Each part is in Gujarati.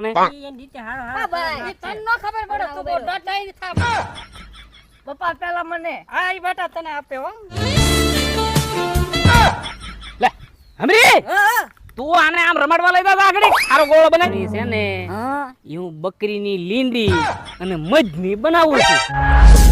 તને. ખબર પડે તું પપ્પા પેલા મને. આ બેટા તને આપે હો. લે હમરી! તું આને આમ રમાડવા લઈ જા આગળ આરો ગોળો બનાવી. છે ને હું. બકરીની લીંડી અને મજની બનાવું છું.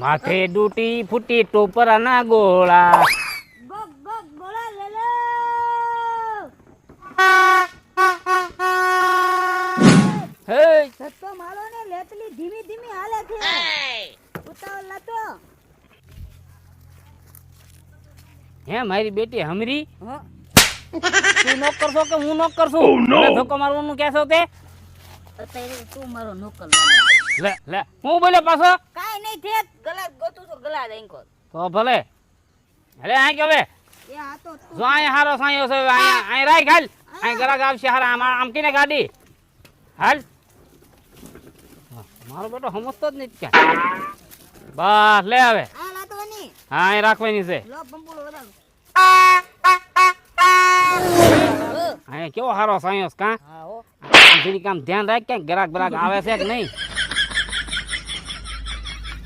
માથે ડૂટી ફૂટી ટોપરાના ગોળા. ગો ગો ગોળા હે. સસ્તો માળો ને લેતલી ધીમી ધીમી હાલે છે. ઉતાવળ લાતો. હે મારી બેટી હમરી? હા. તું નોકર છો કે હું નોકર છું મને ધક્કો મારવાનું કહેશો તે? તું મારો નોકર લે લે હું બોલે પાછો? કાઈ નહીં થે ગલા ગોતું છું ગલા દેંકો તો ભલે. અરે આ કે હવે. એ આ તો જો અહીંયા હારો સાયો છે આ અહીં રાખ હાલ. અહીં ગરાક આવશે હારા આમ આમ કીને ગાડી. હાલ. મારો બેટો સમજતો જ નથી ક્યાં. બસ લે હવે. આ લાતો ની હા અહીં રાખવાની છે. લો પંપુલો વધારો. અહીંયા કેવો હારો સાયો કાં? હા હો. જરીક આમ ધ્યાન રાખ કે ગ્રાહક બરાક આવે છે કે નહીં?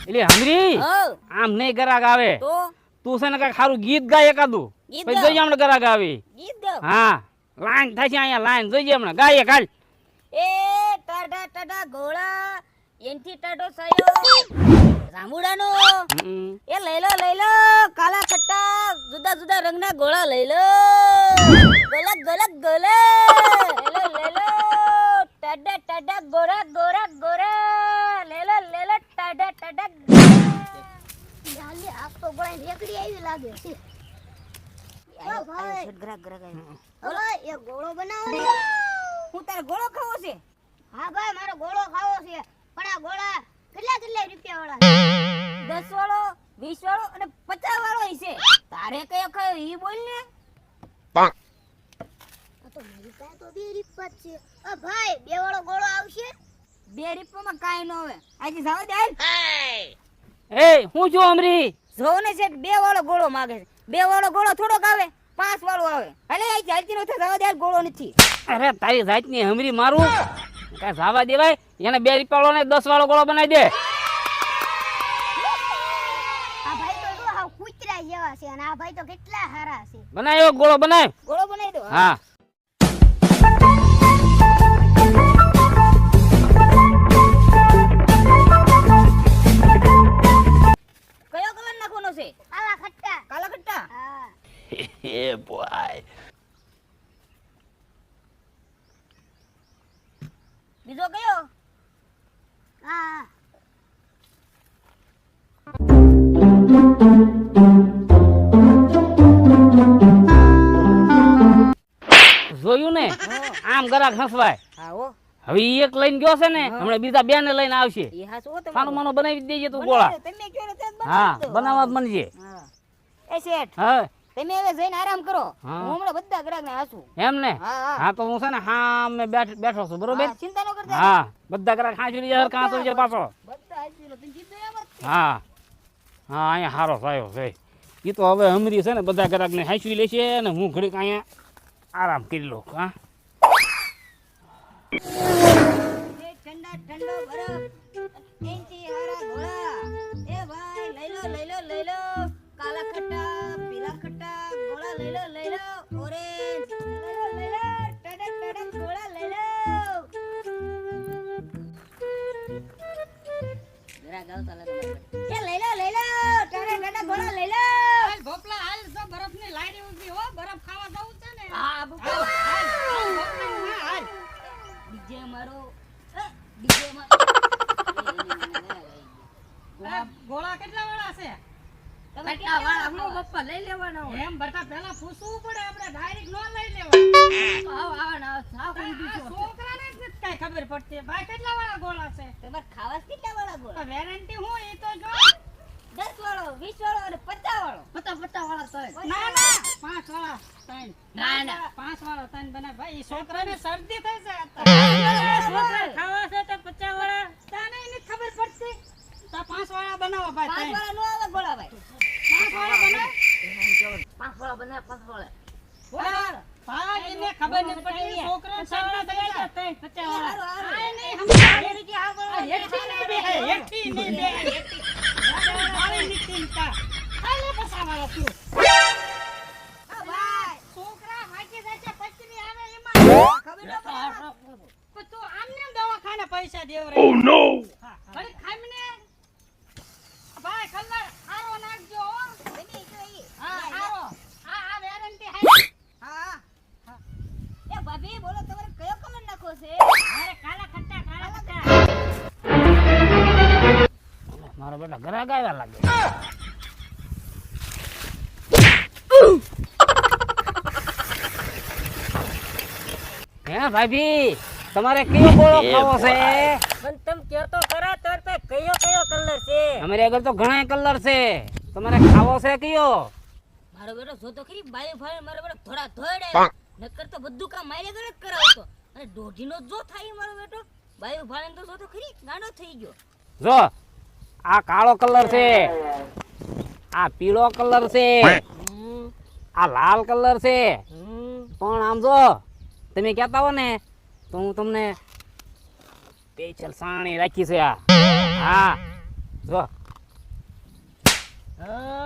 એટલે હમરી? આમ નહીં ગરાગ આવે. તો? તું છે ને કંઈક સારું ગીત ગાય એકાદું? પછી જોઈએ હમણાં ગરાગ આવે. હા. લાઈન થશે અહીંયા લાઈન. જોઈએ હમણાં. ગાય કાલ એ ટાઢા ટાઢા ઘોડા એનથી ટાટો સાયો રામુડાનો. એ લઈ લો લઈ લો કાલા કટ્ટા જુદા જુદા રંગના ગોળા લઈ લો ગોલક ગોલક ગોલે. લઈ લો ટાડા ટાઢા ગોરા ગોરા ગોરા. લઈ લો ટાઢા ટાઢા આ તો ગોળા રેકડી આવી લાગે છે. ઓ ભાઈ. ગ્રાક ગ્રાક હલો. એ ગોળો બનાવો હું તારે ગોળો ખાવો છે? હા ભાઈ મારો ગોળો ખાવો છે. પણ આ ગોળા કેટલા કેટલા રૂપિયા વાળા દસ વાળો વીસ વાળો અને પચાસ વાળો છે. તારે કયો કયો ઈ બોલ ને. તો મારી પાસે તો બે રૂપિયા છે. ભાઈ બે વાળો ગોળો આવશે? બે રૂપિયામાં કાઈ ન આવે આજે જાવ દે એ હું છું અમરી. જોવો ને છે બે વાળો ગોળો માગે છે. બે વાળો ગોળો થોડોક આવે પાંચ વાળો આવે. અલે આ ચાલતી નથી જવા દે ગોળો નથી. અરે તારી જાતની અમરી મારું. કાંઈ જવા દેવાય? એને બે રૂપિયા વાળો ને દસ વાળો ગોળો બનાવી દે. આ ભાઈ તો જો હાવ છે અને આ ભાઈ તો કેટલા સારા છે. બનાવ્યો ગોળો બનાવ ગોળો બનાવી દો હા. છે? કાલા ખટ્ટા કાલા ખટ્ટા હા બીજો કયો? હા. જોયું ને? આમ ગરાક હસવાય. હા હો. હવે ઈ એક લઈને ગયો છે ને હમણાં બીજા બે ને લઈને આવશે. સાનું માનો બનાવી દેજે તું ગોળા. ને હા બનાવવા મનજે એ શેઠ હા. તમે હવે જઈને આરામ કરો. હું. હમણાં બધા ગ્રાહક ને હાસું એમ ને? હા હા. હા તો હું છે ને હા મેં બેઠો છું બરોબર? હા, ચિંતા ન કરતા. હા બધા ગ્રાહક હાંસી લીધા કાં તો પાછો. હાસી જ. હા. હા અહીંયા સારો થયો છે. એ તો હવે હમરી છે ને બધા ગ્રાહકને હાંસવી લેશે ને હું ઘડીક અહીંયા આરામ કરી લઉં હા. ઠંડા ઠંડો બરફ. એનથી હારા ઘોડા. એ ભાઈ લઈ લો લઈ લો તાલા ગોળા કેટલા વાળા છે? કેટલા વાળા હમણાં પપ્પા લઈ લેવાના હોય. એમ બટા પેલા પૂછવું પડે આપણે ડાયરેક્ટ નો લઈ લેવા આવ આવ ના સાવ ઊંધી આ છો. છોકરાને જ નથી ખબર પડતી. ભાઈ કેટલા વાળા ગોળા છે? તમારે ખાવા કેટલા વાળા ગોળા? વેરંટી હું એ તો જો. દસ વાળો વીસ વાળો અને પચાસ વાળો. મતલબ ના ના. પાંચ વાળા ત્રણ. ના, ના. પાંચ વાળો ત્રણ બનાય ભાઈ છોકરાને શરદી થઈ છે છોકરા ખાવા છે તો પચાસ વાળા. તને ખબર પડતી. તો પાંચ વાળા બનાવો ભાઈ પાંચ. વાળા નો આવે ગોળા ભાઈ. પાંચ વાળા બનાવ. પાંચ વાળા બને પાંચ વાળા. હા, ભાઈ એને ખબર નથી પડતી છોકરાને શરદી થઈ છે પચાસ વાળા. આ નહીં સમજાય. એ રીતે આ આ ગોળા હેઠી નહીં બેહે, કલર નાખજો, હો. આ, એ ભાભી બોલો તમારે કયો કલર નાખવો છે? મારે કાલા ખટ્ટા, કાલા ખટ્ટા. મારો બેટા ઘરે ગાયવા લાગે. હે ભાભી તમારે કયો બોળો ખાવો છે? પણ તમે કેતો તો ખરા. કયો કયો કલર છે? અમારી આગળ તો ઘણા કલર છે. તમારે ખાવો છે કયો? મારો બેટો જો તો ખરી બાયો ફાય મારો બેટો થોડા ધોડે નકર તો બધું કામ મારે ઘરે જ કરાવતો. અને દોઢીનો જો થાય મારો બેટો બાયો ફાય તો જો તો ખરી નાનો થઈ ગયો. જો આ કાળો કલર છે. આ પીળો કલર છે. આ લાલ કલર છે. પણ આમ જો તમે કહેતા હો ને તો હું તમને પેચલ સાણી રાખી છે આ. હા. જો.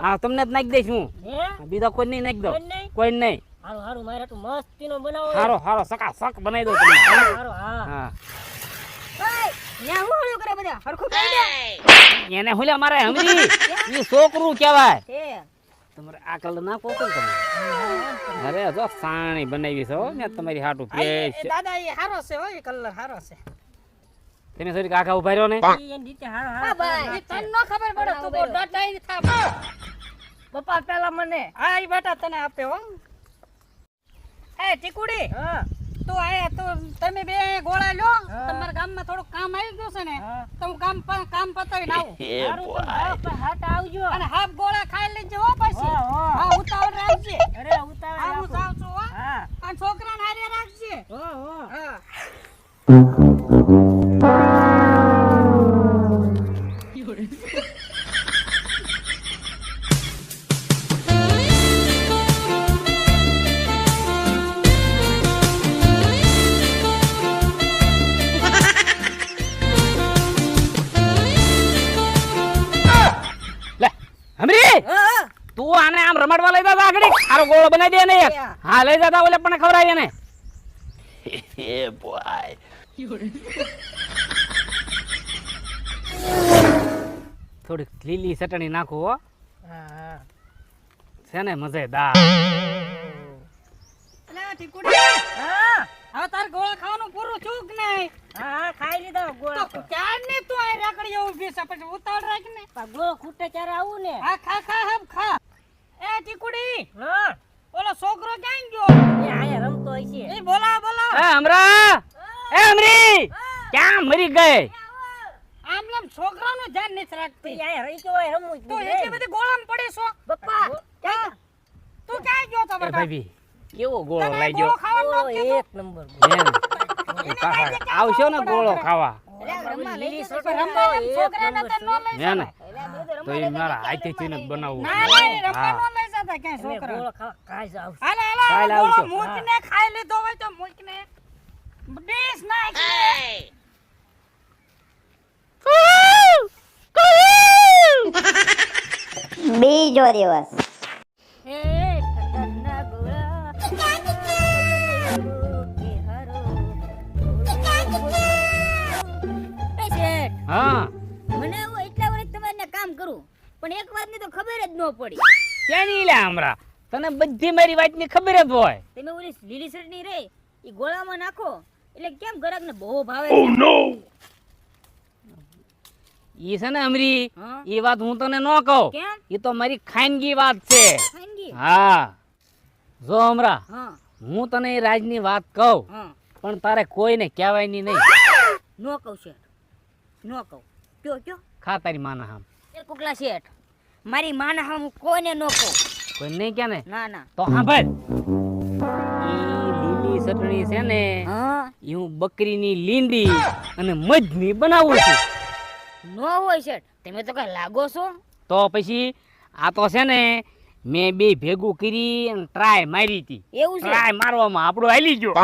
હા. તમને જ નાખી દઈશ હું. બીજા કોઈ નહીં નાખી દો કોઈ નહીં? હારું હારું મારે તો મસ્તીનો બનાવો હારો હારો સકા સક બનાવી દો તમે હારું હા. હા. ન્યા હું હળ્યું કરે બધા? હરખું કરી દે. એને હુલ્યા મારે હમરી? એ છોકરું કહેવાય. તમારે આ કલર ના તમે અરે જો સાણી બનાવી છે હો ને તમારી હાટું પેશ દાદા એ હારો છે હો એ કલર હારો છે. તમે સરી કાકા ઊભા રહ્યો ને. ઈ એની રીતે હારું હા હારું ભાઈ તને ન ખબર પડે તું બહુ ડટાઈ થા પપ્પા પેલા મને. આ બેટા તને આપે હો. એ ટીકુડી. હા. તું આયા તું તમે બે ગોળા લ્યો. હા. તમારા ગામમાં થોડું કામ આવી ગયું છે ને. તો હું કામ પ- કામ પતાવીને આવું. હાથ આવજો. અને હાફ ગોળા ખાઈ લેજો હો પછી. હા, ઉતાવળ રાખજે. અરે ઉતાવળ હા હું. જાઉં છું હો. હા. અને છોકરાને હારે રાખજે. હો હો. લે હા. તું આને આમ રમાડવા લઈ જતા આગળ આરો ગોળો બનાવી દે ને હા લઈ જતા ઓલે પણ ખવડાવી એને. થોડીક લીલી ચટણી નાખો હો. હા છે ને મજેદાર. એટલે ટીકુડી. હા. હવે તાર ગોળા ખાવાનું પૂરું થયું કે નહીં? હા હા ખાઈ લીધા ગોળા તો ક્યારની તું અહીં રાખડી ઊભી છે? પછી ગોળો ખૂટે ત્યારે આવું ને. હા ખા ખા હબ ખા. એ ટીકુડી હા. ઓલો છોકરો ક્યાં ગયો? એ આયા રમતો એ એ હમરા! એ અમરી! ક્યાં મરી ગઈ? આમ છોકરાનો ધ્યાન નથી રાખતી. એ આયા રહી તો જ તું એટલી બધી ગોળામાં પડી છો? બપ્પા ક્યાં તું ક્યાં ગયો તો એ બેટા? ભાભી કેવો ગોળો લઈ ગયો? એક નંબર આવશો ને ગોળો ખાવા? તો એ મારા હાથેથી જ બનાવવું ના ના એ રમવા હા. ન લઈ જતા ક્યાંય છોકરા ગોળો ખાવા કાંઈ જ આવશે હાલે કાલે. મૂકીને ખાઈ લીધો હોય તો મૂકીને ડીશ નાખીને બીજો દિવસ હે ઠંડા ગોળા કે હારો એ શેઠ, હા. મને હું એટલા વર્ષ તમારે કામ કરું પણ એક વાતની તો ખબર જ ન પડી. ક્યાંની લે હમણાં તને બધી મારી વાતની ખબર જ હોય. તમે ઓલી લીલી ચટણી રે એ ગોળામાં નાખો એટલે કેમ ગરાકને બહુ ભાવે છે ઈ છે ને અમરી ઈ વાત હું તને ન કહું. ઈ તો મારી ખાનગી વાત છે. ખાનગી? હા. જો અમરા હું. તને એ રાજની વાત કહું પણ તારે કોઈને કહેવાયની નહીં. નો કહું શેઠ નો કહું. કયો કયો? ખા તારી માના હામ એ કુકલા શેઠ મારી માના હા હું કોઈને નો કહું. કોઈ નહીં કે ને? ના ના. તો સાંભળ. ઈ લીલી ચટણી છે ને હા. ઈ હું બકરીની લીંડી અને મજની બનાવું છું. ન હોય શેઠ તમે તો કઈ લાગો છો? તો પછી આ તો છે ને મેં બે ભેગું કરી અને ટ્રાય મારી હતી. એવું છે? ટ્રાય મારવામાં આપણું હાલી ગયો.